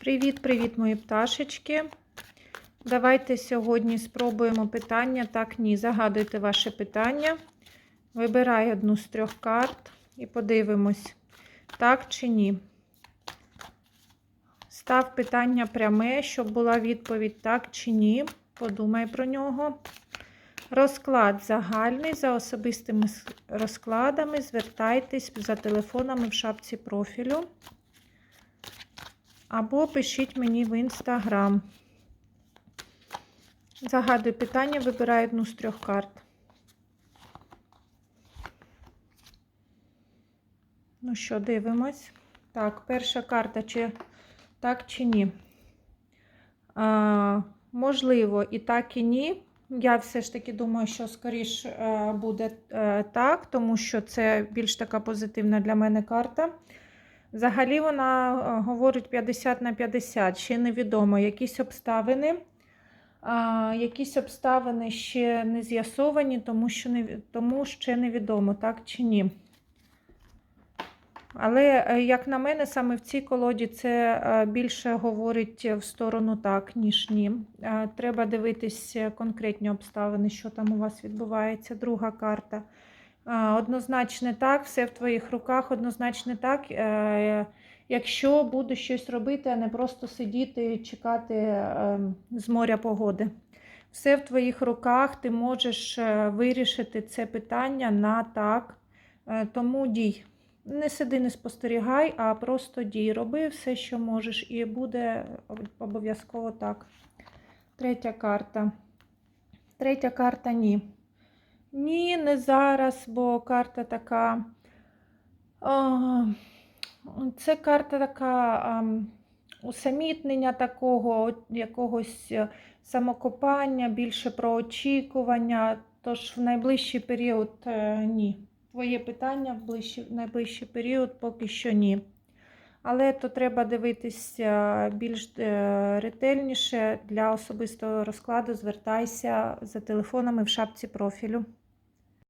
Привіт-привіт, мої пташечки. Давайте сьогодні спробуємо питання. Так, ні. Загадуйте ваше питання. Вибирай одну з трьох карт і подивимось, так чи ні. Став питання пряме, щоб була відповідь так чи ні. Подумай про нього. Розклад загальний. За особистими розкладами звертайтесь за телефонами в шапці профілю. Або пишіть мені в інстаграм. Загадуй питання, вибираю одну з трьох карт. Ну що, дивимось. Так, перша карта, чи так чи ні. А, можливо, і так, і ні. Я все ж таки думаю, що скоріш е, буде е, так, тому що це більш така позитивна для мене карта. Взагалі вона е, говорить 50 на 50, ще невідомо. Якісь обставини, а, якісь обставини ще не з'ясовані, тому, що не, тому ще невідомо, так чи ні. Але, е, як на мене, саме в цій колоді це е, більше говорить в сторону так, ніж ні. Треба дивитись конкретні обставини, що там у вас відбувається. Друга карта. Однозначно так, все в твоїх руках, однозначно так. Е, Якщо буду щось робити, а не просто сидіти і чекати е, з моря погоди. Все в твоїх руках, ти можеш е, вирішити це питання на так. Е, Тому дій. Не сиди, не спостерігай, а просто дій. Роби все, що можеш, і буде обов'язково так. Третя карта. Третя карта ні. Ні, не зараз, бо карта така. Це карта така ам, усамітнення такого, якогось е, самокопання, більше про очікування. Тож в найближчий період е, ні. Твоє питання в найближчий період поки що ні. Але то треба дивитися більш е, ретельніше для особистого розкладу. Звертайся за телефонами в шапці профілю.